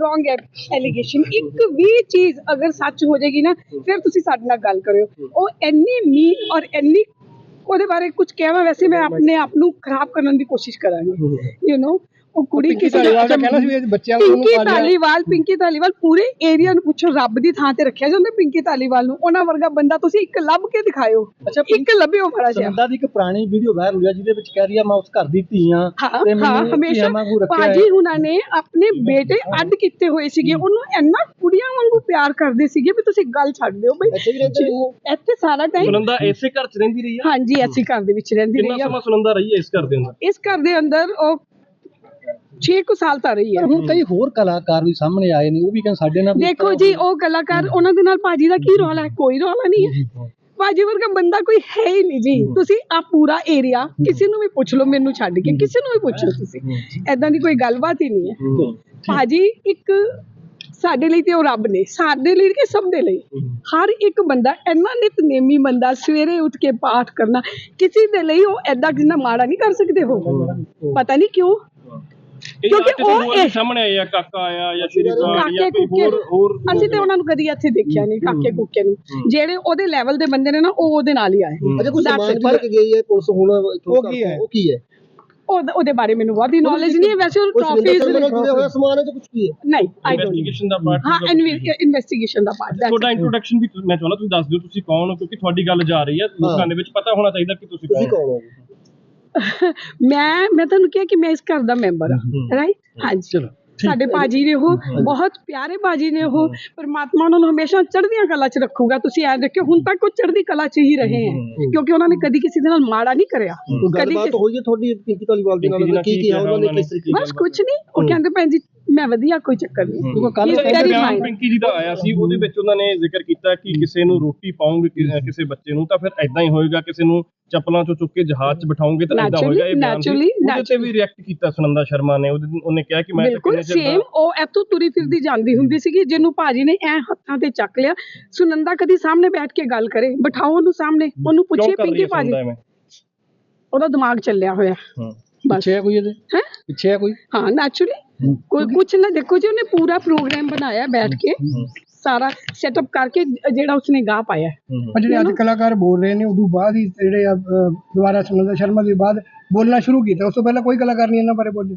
Wrong allegation ਇੱਕ ਵੀ ਚੀਜ਼ ਅਗਰ ਸੱਚ ਹੋ ਜਾਏਗੀ ਨਾ ਫਿਰ ਤੁਸੀਂ ਸਾਡੇ ਨਾਲ ਗੱਲ ਕਰਿਓ। ਉਹ ਇੰਨੀ ਮੀਨ ਔਰ ਇੰਨੀ ਉਹਦੇ ਬਾਰੇ ਕੁਝ ਕਹਿਣਾ ਵੈਸੇ ਮੈਂ ਆਪਣੇ ਆਪ ਨੂੰ ਖਰਾਬ ਕਰਨ ਦੀ ਕੋਸ਼ਿਸ਼ ਕਰਾਂਗੀ। ਯੂ نو ਉਹ ਕੁੜੀ ਕਿਸੇ ਧਾਲੀਵਾਲ ਦਾ ਕਹਿਣਾ ਸੀ ਵੀ ਬੱਚਿਆਂ ਨੂੰ ਉਹਨੂੰ ਪਿੰਕੀ ਪਾਲਿਆ। ਧਾਲੀਵਾਲ ਪਿੰਕੀ ਧਾਲੀਵਾਲ ਪੂਰੇ ਏਰੀਆ ਨੂੰ ਪੁੱਛੋ ਰੱਬ ਦੀ ਥਾਂ ਤੇ ਰੱਖਿਆ ਜਾਂਦਾ ਪਿੰਕੀ ਧਾਲੀਵਾਲ ਨੂੰ। ਉਹਨਾਂ ਵਰਗਾ ਬੰਦਾ ਤੁਸੀਂ ਇੱਕ ਲੱਭ ਕੇ ਦਿਖਾਇਓ। ਅੱਛਾ, ਇੱਕ ਲੱਭਿਓ ਮਾੜਾ ਜਿਹਾ। ਸੁਨੰਦਾ ਦੀ ਇੱਕ ਪੁਰਾਣੀ ਵੀਡੀਓ ਵਾਇਰਲ ਹੋਈ ਆ ਜਿਹਦੇ ਵਿੱਚ ਕਹਿ ਰਹੀ ਆ ਮੈਂ ਉਸ ਘਰ ਦੀ ਧੀ ਆ ਹਾਂ ਤੇ ਹਾਂ ਹਮੇਸ਼ਾ ਵਾਂਗੂ ਰੱਖਿਆ ਭਾਜੀ ਹੈ। ਹੁਣਾਂ ਨੇ ਆਪਣੇ ਬੇਟੇ ਅੱਡ ਕੀਤੇ ਹੋਏ ਸੀਗੇ। ਉਹਨੂੰ ਇੰਨਾ ਕੁੜੀਆਂ ਵਾਂਗੂ ਪਿਆਰ ਕਰਦੇ ਸੀਗੇ ਵੀ ਤੁਸੀਂ ਗੱਲ ਛੱਡ ਦਿਓ ਬਈ। ਇੱਥੇ ਵੀ ਰਹਿੰਦੇ ਨੇ ਉਹ? ਇੱਥੇ ਸਾਰਾ ਟਾਈਮ ਸੁਨੰਦਾ ਇਸੇ ਘਰ 'ਚ ਰਹਿੰਦੀ ਰਹੀ ਆ? ਹਾਂਜੀ ਐਸੀ ਘਰ ਦੇ ਵਿੱਚ ਰਹਿੰਦੀ ਕਿੰਨਾ ਰਹੀ ਆ। ਸਮਾਂ ਸੁਨੰਦਾ ਰਹੀ ਹੈ ਇਸ ਘਰ ਦੇ ਅੰਦਰ? ਇਸ ਘਰ ਦੇ ਅੰਦਰ ਉਹ 6 ਕੁ ਸਾਲ ਤਾਂ ਰਹੀ ਹੈ। ਹੁਣ ਕਈ ਹੋਰ ਕਲਾਕਾਰ ਵੀ ਸਾਹਮਣੇ ਆਏ ਨੇ ਉਹ ਵੀ ਕਹਿੰਦੇ ਸਾਡੇ ਨਾਲ ਵੀ ਦੇਖੋ ਜੀ ਉਹ ਕਲਾਕਾਰ ਉਹਨਾਂ ਦੇ ਨਾਲ ਭਾਜੀ ਦਾ ਕੀ ਰੌਲਾ ਹੈ? ਕੋਈ ਰੌਲਾ ਨਹੀਂ ਹੈ। ਭਾਜੀ ਵਰਗਾ ਬੰਦਾ ਕੋਈ ਹੈ ਹੀ ਨਹੀਂ ਜੀ। ਤੁਸੀਂ ਆ ਪੂਰਾ ਏਰੀਆ ਕਿਸੇ ਨੂੰ ਵੀ ਪੁੱਛ ਲਓ ਮੈਨੂੰ ਛੱਡ ਕੇ ਕਿਸੇ ਨੂੰ ਵੀ ਪੁੱਛ ਲਓ ਤੁਸੀਂ। ਐਦਾਂ ਦੀ ਕੋਈ ਗੱਲਬਾਤ ਹੀ ਨਹੀਂ ਹੈ। ਭਾਜੀ ਇੱਕ ਸਾਡੇ ਲਈ ਤੇ ਉਹ ਰੱਬ ਨੇ ਸਾਡੇ ਲਈ ਕਿ ਸਭ ਦੇ ਲਈ? ਹਰ ਇੱਕ ਬੰਦਾ ਇੰਨਾ ਨਿਤਨੇਮੀ ਬੰਦਾ ਸਵੇਰੇ ਉੱਠ ਕੇ ਪਾਠ ਕਰਨਾ ਕਿਸੇ ਦੇ ਲਈ ਉਹ ਐਦਾਂ ਕਿੰਨਾ ਮਾੜਾ ਨਹੀਂ ਕਰ ਸਕਦੇ ਹੋ। ਪਤਾ ਨਹੀਂ ਕਿਉਂ? ਕਿਉਂਕਿ ਉਹ ਇਹ- ਸਾਹਮਣੇ ਆਏ ਆ ਕਾਕਾ ਆਇਆ ਜਾਂ ਸ਼੍ਰੀਕਾਂਤ ਕਾਕੇ ਜਾਂ ਕੋਈ ਕੁੱਕੇ ਹੋਰ ਹੋਰ ਅਸੀਂ ਤੇ ਉਹਨਾਂ ਨੂੰ ਕਦੀ ਇੱਥੇ ਦੇਖਿਆ ਨਹੀਂ ਕਾਕੇ ਕੁੱਕੇ ਨੂੰ। ਜਿਹੜੇ ਉਹਦੇ ਲੈਵਲ ਦੇ ਬੰਦੇ ਨੇ ਨਾ ਉਹ ਉਹਦੇ ਨਾਲ ਹੀ ਆਏ। ਅੱਛਾ ਕੋਈ ਸਮਾਨ it. ਵੀ ਲੈ ਕੇ ਗਈ ਹੈ ਪੁਲਿਸ ਹੁਣ ਉਹ ਕੀ ਹੈ? ਉਹ ਕੀ ਹੈ? ਉਹ- ਉਹਦੇ ਬਾਰੇ ਮੈਨੂੰ ਬਹੁਤੀ ਨੌਲੇਜ ਨਹੀਂ ਹੈ। ਵੈਸੇ ਉਹ ਟਰਾਫੀਜ਼ ਜੁੜਿਆ ਹੋਇਆ ਸਮਾਨ ਹੈ ਜਾਂ ਕੁਝ ਕੀ ਹੈ? ਨਹੀਂ ਆਈ ਡੋਨਟ ਇਨਵੈਸਟੀਗੇਸ਼ਨ ਦਾ ਪਾਰਟ ਹਾਂ ਇਨਵੈਸਟੀਗੇਸ਼ਨ ਦਾ ਪਾਰਟ ਤੁਹਾਡਾ ਇੰਟਰੋਡਕਸ਼ਨ ਵੀ ਤੁ- ਮੈਂ ਚਾਹੁੰਦਾ ਤੁਸੀਂ ਦੱਸ ਦਿਓ ਤੁਸੀਂ ਕੌਣ ਹੋ ਕਿਉਂਕਿ ਤੁਹਾਡੀ ਗੱਲ ਜਾ ਰਹੀ ਹੈ। ਲੋਕਾਂ ਦੇ ਵਿੱਚ ਪਤਾ ਹੋਣਾ ਚਾਹੀਦਾ ਕਿ ਤੁਸੀਂ ਹੋ। ਕੌਣ ਹੋ? ਮੈਂ ਮੈਂ ਤੁਹਾਨੂੰ ਕਿਹਾ ਕਿ ਮੈਂ ਇਸ ਘਰ ਦਾ ਮੈਂਬਰ ਹਾਂ ਰਾਈਟ ਹਾਂਜੀ। ਚਲੋ, ਸਾਡੇ ਬਾਜੀ ਨੇ ਉਹ ਬਹੁਤ ਪਿਆਰੇ ਬਾਜੀ ਨੇ ਉਹ ਪਰਮਾਤਮਾ ਉਹਨਾਂ ਨੂੰ ਹਮੇਸ਼ਾ ਚੜ੍ਹਦੀਆਂ ਕਲਾ 'ਚ ਰੱਖੂਗਾ। ਤੁਸੀਂ ਐ ਦੇਖਿਓ ਹੁਣ ਤੱਕ ਉਹ ਚੜ੍ਹਦੀ ਕਲਾ 'ਚ ਹੀ ਰਹੇ ਹੈ ਕਿਉਂਕਿ ਉਹਨਾਂ ਨੇ ਕਦੀ ਕਿਸੇ ਦੇ ਨਾਲ ਮਾੜਾ ਨਹੀਂ ਕਰਿਆ। ਕਦੀ ਗੱਲਬਾਤ ਹੋਈ ਹੈ ਤੁਹਾਡੀ ਪਿੰਕੀ ਧਾਲੀਵਾਲ ਦੇ ਨਾਲ? ਕੀ ਕੀ ਉਹਨਾਂ ਨੇ ਕਿਸ ਤਰੀਕੇ ਬਸ ਕੁਝ ਨਹੀਂ ਉਹ ਕਹਿੰਦੇ ਭੈਣ ਜੀ ਮੈਂ ਵਧੀਆ ਕੋਈ ਚੱਕਰ ਨਹੀਂ। ਕਿਉਂਕਿ ਕਹਿੰਦੇ very ਬਿਆਨ. ਪਿੰਕੀ ਜੀ ਦਾ ਆਇਆ ਸੀ ਉਹਦੇ ਵਿੱਚ ਉਹਨਾਂ ਨੇ ਜ਼ਿਕਰ ਕੀਤਾ ਕਿ ਕਿਸੇ ਨੂੰ ਰੋਟੀ ਪਾਉਂਗੇ ਕਿਸੇ ਬੱਚੇ ਨੂੰ ਤਾਂ ਫਿਰ ਐਦਾਂ ਹੀ ਹੋਏਗਾ ਕਿਸੇ ਨੂੰ ਚੱਪਲਾਂ ਚੋਂ ਚੁੱਕ ਕੇ ਜਹਾਜ਼ 'ਚ ਬਿਠਾਉਂਗੇ ਤਾਂ Naturally, ਹੋਏਗਾ ਇਹ ਬਿਆਨ ਸੀ। ਉਹਦੇ ਤੇ ਵੀ ਰਿਐਕਟ ਕੀਤਾ ਸੁਨੰਦਾ ਸ਼ਰਮਾ ਨੇ ਉਹਦੇ- ਉਹਨੇ ਕਿਹਾ ਕਿ ਮੈਂ ਤਾਂ ਬਿਲਕੁਲ ਸੇਮ ਉਹ ਇੱਥੋਂ ਤੁਰੀ ਫਿਰਦੀ ਜਾਂਦੀ ਹੁੰਦੀ ਸੀਗੀ ਜਿਹਨੂੰ ਭਾਜੀ ਨੇ ਐ ਹੱਥਾਂ ਤੇ ਚੱਕ ਲਿਆ ਸੁਨੰਦਾ ਕਦੀ ਸਾਹਮਣੇ ਬੈਠ ਕੇ ਗੱਲ ਕਰੇ ਬਿਠਾਓ ਉਹਨੂੰ ਸਾਹਮਣੇ ਉਹਨੂੰ ਪੁੱਛੇ ਪਿੰਕੀ ਭਾਜੀ? ਉਹਦਾ ਦਿਮਾਗ ਚੱਲਿਆ ਹੋਇਆ ਹਾਂ ਬਸ। ਪਿੱਛੇ ਹੈ ਕੋਈ ਇਹਦੇ? ਹੈ? ਪਿੱਛੇ ਹੈ ਕੋਈ? ਹਾਂ ਨੈਚੁਰਲੀ ਕੋਈ ਕੁਛ ਨਾ ਦੇਖੋ ਜੀ ਉਹਨੇ ਪੂਰਾ ਪ੍ਰੋਗਰਾਮ ਬਣਾਇਆ ਬੈਠ ਕੇ। ਸਾਰਾ ਸੈਟਅਪ ਕਰਕੇ ਜਿਹੜਾ ਉਸਨੇ ਗਾ ਪਾਇਆ ਪਰ ਜਿਹੜੇ ਅੱਜ ਕਲਾਕਾਰ ਬੋਲ ਰਹੇ ਨੇ ਉਦੋਂ ਬਾਅਦ ਹੀ ਜਿਹੜੇ ਆ, ਦੁਬਾਰਾ ਸੁਨੰਦਾ ਸ਼ਰਮਾ ਦੇ ਬਾਅਦ ਬੋਲਣਾ ਸ਼ੁਰੂ ਕੀਤਾ। ਉਸ ਤੋਂ ਪਹਿਲਾਂ ਕੋਈ ਕਲਾਕਾਰ ਨਹੀਂ ਇਹਨਾਂ ਬਾਰੇ ਬੋਲਿਆ